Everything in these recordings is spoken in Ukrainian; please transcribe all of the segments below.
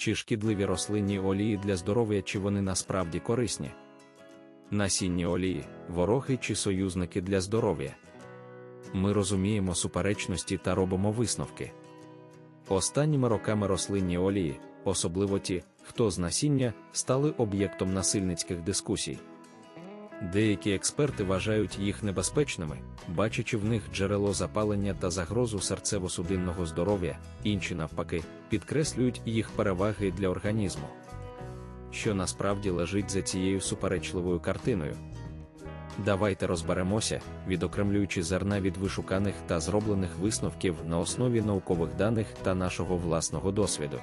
чи шкідливі рослинні олії для здоров'я, чи вони насправді корисні. Насінні олії, вороги чи союзники для здоров'я. Ми розуміємо суперечності та робимо висновки. Останніми роками рослинні олії, особливо ті, хто з насіння, стали об'єктом насильницьких дискусій. Деякі експерти вважають їх небезпечними, бачачи в них джерело запалення та загрозу серцево-судинного здоров'я, інші навпаки, підкреслюють їх переваги для організму. Що насправді лежить за цією суперечливою картиною. Давайте розберемося, відокремлюючи зерна від вишуканих та зроблених висновків на основі наукових даних та нашого власного досвіду.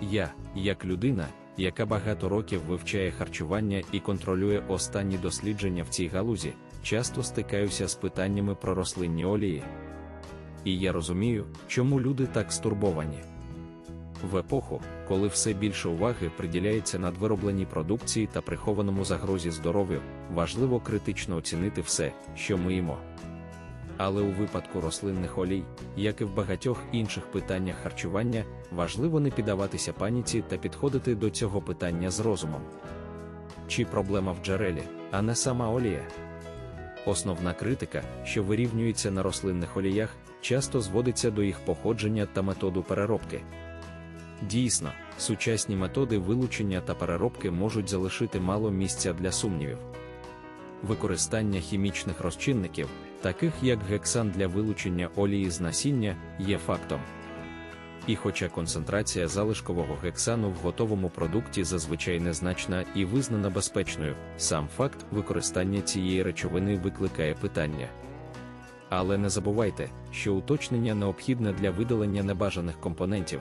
Я, як людина, яка багато років вивчає харчування і контролює останні дослідження в цій галузі, часто стикаюся з питаннями про рослинні олії. І я розумію, чому люди так стурбовані. В епоху, коли все більше уваги приділяється надвиробленій продукції та прихованому загрозі здоров'ю, важливо критично оцінити все, що ми їмо. Але у випадку рослинних олій, як і в багатьох інших питаннях харчування, важливо не піддаватися паніці та підходити до цього питання з розумом. Чи проблема в джерелі, а не сама олія? Основна критика, що вирівнюється на рослинних оліях, часто зводиться до їх походження та методу переробки. Дійсно, сучасні методи вилучення та переробки можуть залишити мало місця для сумнівів. Використання хімічних розчинників, таких як гексан для вилучення олії з насіння, є фактом. І хоча концентрація залишкового гексану в готовому продукті зазвичай незначна і визнана безпечною, сам факт використання цієї речовини викликає питання. Але не забувайте, що уточнення необхідне для видалення небажаних компонентів,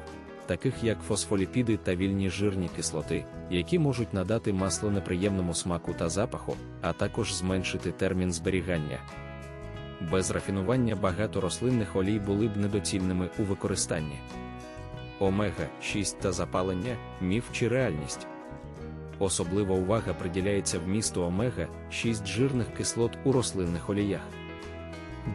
таких як фосфоліпіди та вільні жирні кислоти, які можуть надати масло неприємному смаку та запаху, а також зменшити термін зберігання. Без рафінування багато рослинних олій були б недоцільними у використанні. Омега 6 та запалення міф чи реальність. Особлива увага приділяється вмісту омега 6 жирних кислот у рослинних оліях.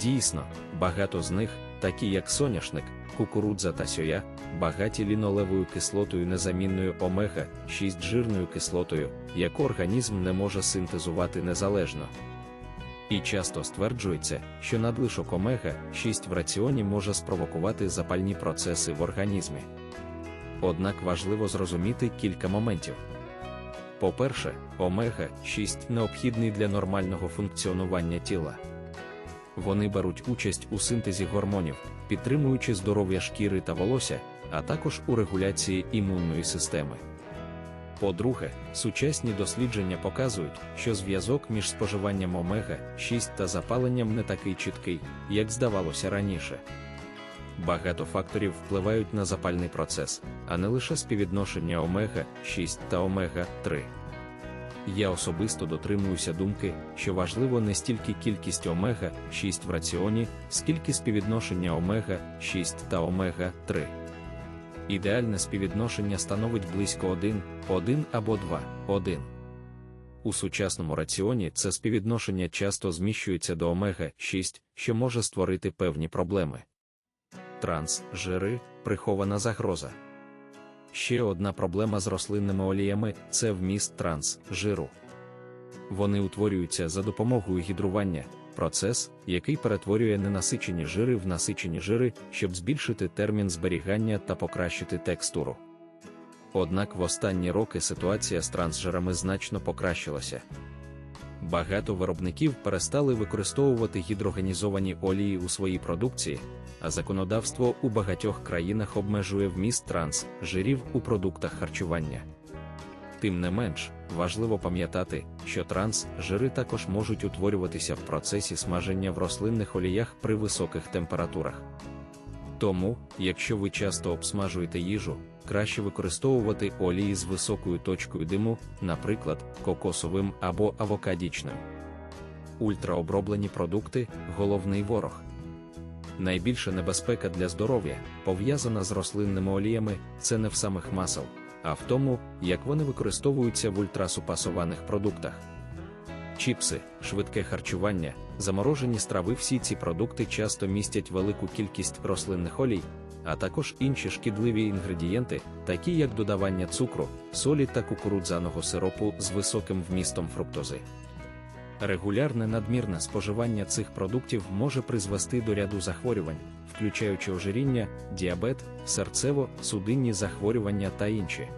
Дійсно, багато з них, такі як соняшник, кукурудза та соя, багаті лінолевою кислотою незамінною омега 6 жирною кислотою, яку організм не може синтезувати незалежно. І часто стверджується, що надлишок омега 6 в раціоні може спровокувати запальні процеси в організмі. Однак важливо зрозуміти кілька моментів. По-перше, омега 6 необхідний для нормального функціонування тіла. Вони беруть участь у синтезі гормонів, підтримуючи здоров'я шкіри та волосся, а також у регуляції імунної системи. По-друге, сучасні дослідження показують, що зв'язок між споживанням омега 6 та запаленням не такий чіткий, як здавалося раніше. Багато факторів впливають на запальний процес, а не лише співвідношення омега 6 та омега 3. Я особисто дотримуюся думки, що важливо не стільки кількість омега 6 в раціоні, скільки співвідношення омега 6 та омега 3. Ідеальне співвідношення становить близько 1, 1 або 2, 1. У сучасному раціоні це співвідношення часто зміщується до омега 6, що може створити певні проблеми. Транс, жири, прихована загроза. Ще одна проблема з рослинними оліями це вміст транс, жиру. Вони утворюються за допомогою гідрування, процес, який перетворює ненасичені жири в насичені жири, щоб збільшити термін зберігання та покращити текстуру. Однак в останні роки ситуація з трансжирами значно покращилася. Багато виробників перестали використовувати гідрогенізовані олії у своїй продукції, а законодавство у багатьох країнах обмежує вміст транс жирів у продуктах харчування. Тим не менш, важливо пам'ятати, що транс жири також можуть утворюватися в процесі смаження в рослинних оліях при високих температурах. Тому, якщо ви часто обсмажуєте їжу, краще використовувати олії з високою точкою диму, наприклад, кокосовим або авокадічним. Ультраоброблені продукти головний ворог. Найбільша небезпека для здоров'я, пов'язана з рослинними оліями, це не в самих масел, а в тому, як вони використовуються в ультрасупасованих продуктах. Чіпси, швидке харчування, заморожені страви всі ці продукти часто містять велику кількість рослинних олій, а також інші шкідливі інгредієнти, такі як додавання цукру, солі та кукурудзяного сиропу з високим вмістом фруктози. Регулярне надмірне споживання цих продуктів може призвести до ряду захворювань, включаючи ожиріння, діабет, серцево-судинні захворювання та інші.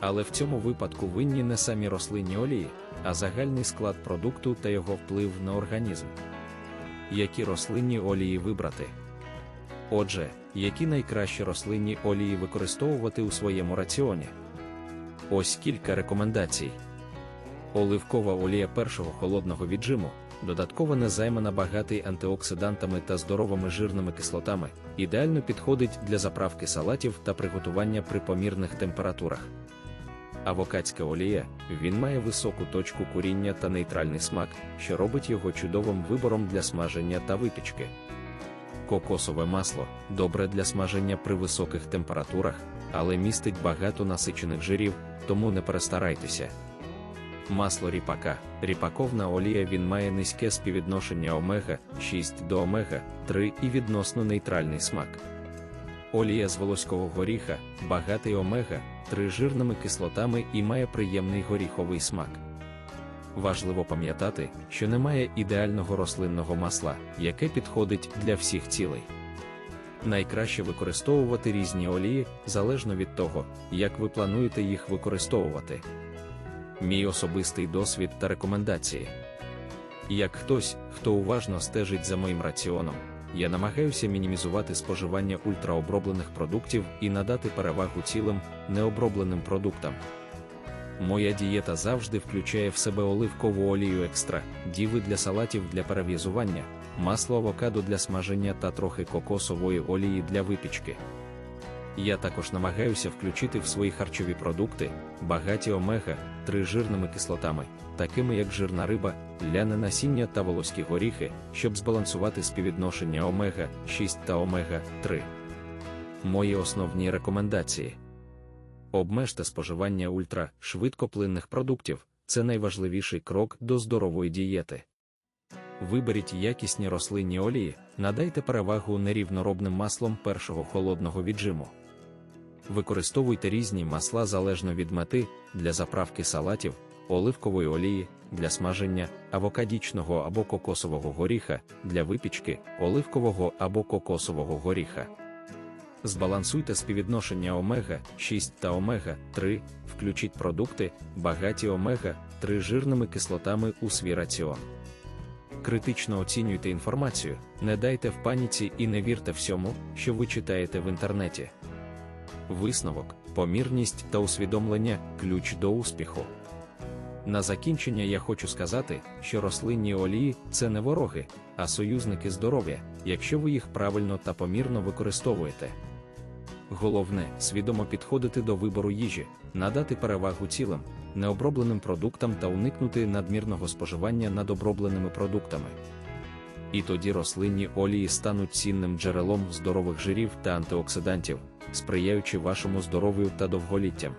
Але в цьому випадку винні не самі рослинні олії, а загальний склад продукту та його вплив на організм. Які рослинні олії вибрати? Отже, які найкращі рослинні олії використовувати у своєму раціоні? Ось кілька рекомендацій. Оливкова олія першого холодного віджиму, додатково незаймана багатий антиоксидантами та здоровими жирними кислотами, ідеально підходить для заправки салатів та приготування при помірних температурах. Авокадська олія він має високу точку куріння та нейтральний смак, що робить його чудовим вибором для смаження та випічки. Кокосове масло добре для смаження при високих температурах, але містить багато насичених жирів, тому не перестарайтеся. Масло ріпака. Ріпаковна олія він має низьке співвідношення омега 6 до омега 3 і відносно нейтральний смак. Олія з волоського горіха, багатий омега 3 жирними кислотами і має приємний горіховий смак. Важливо пам'ятати, що немає ідеального рослинного масла, яке підходить для всіх цілей. Найкраще використовувати різні олії залежно від того, як ви плануєте їх використовувати. Мій особистий досвід та рекомендації. Як хтось, хто уважно стежить за моїм раціоном, я намагаюся мінімізувати споживання ультраоброблених продуктів і надати перевагу цілим необробленим продуктам. Моя дієта завжди включає в себе оливкову олію екстра, діви для салатів для перев'язування, масло авокадо для смаження та трохи кокосової олії для випічки. Я також намагаюся включити в свої харчові продукти багаті омега 3 жирними кислотами, такими як жирна риба, ляне насіння та волоські горіхи, щоб збалансувати співвідношення омега 6 та омега 3. Мої основні рекомендації. Обмежте споживання ультра швидкоплинних продуктів це найважливіший крок до здорової дієти. Виберіть якісні рослинні олії, надайте перевагу нерівноробним маслом першого холодного віджиму. Використовуйте різні масла залежно від мети для заправки салатів, оливкової олії, для смаження, авокадічного або кокосового горіха, для випічки, оливкового або кокосового горіха. Збалансуйте співвідношення омега 6 та омега 3, включіть продукти, багаті омега 3 жирними кислотами у свій раціон. Критично оцінюйте інформацію, не дайте в паніці і не вірте всьому, що ви читаєте в інтернеті. Висновок, помірність та усвідомлення ключ до успіху. На закінчення я хочу сказати, що рослинні олії це не вороги, а союзники здоров'я, якщо ви їх правильно та помірно використовуєте. Головне свідомо підходити до вибору їжі, надати перевагу цілим, необробленим продуктам та уникнути надмірного споживання над обробленими продуктами. І тоді рослинні олії стануть цінним джерелом здорових жирів та антиоксидантів, сприяючи вашому здоров'ю та довголіттям.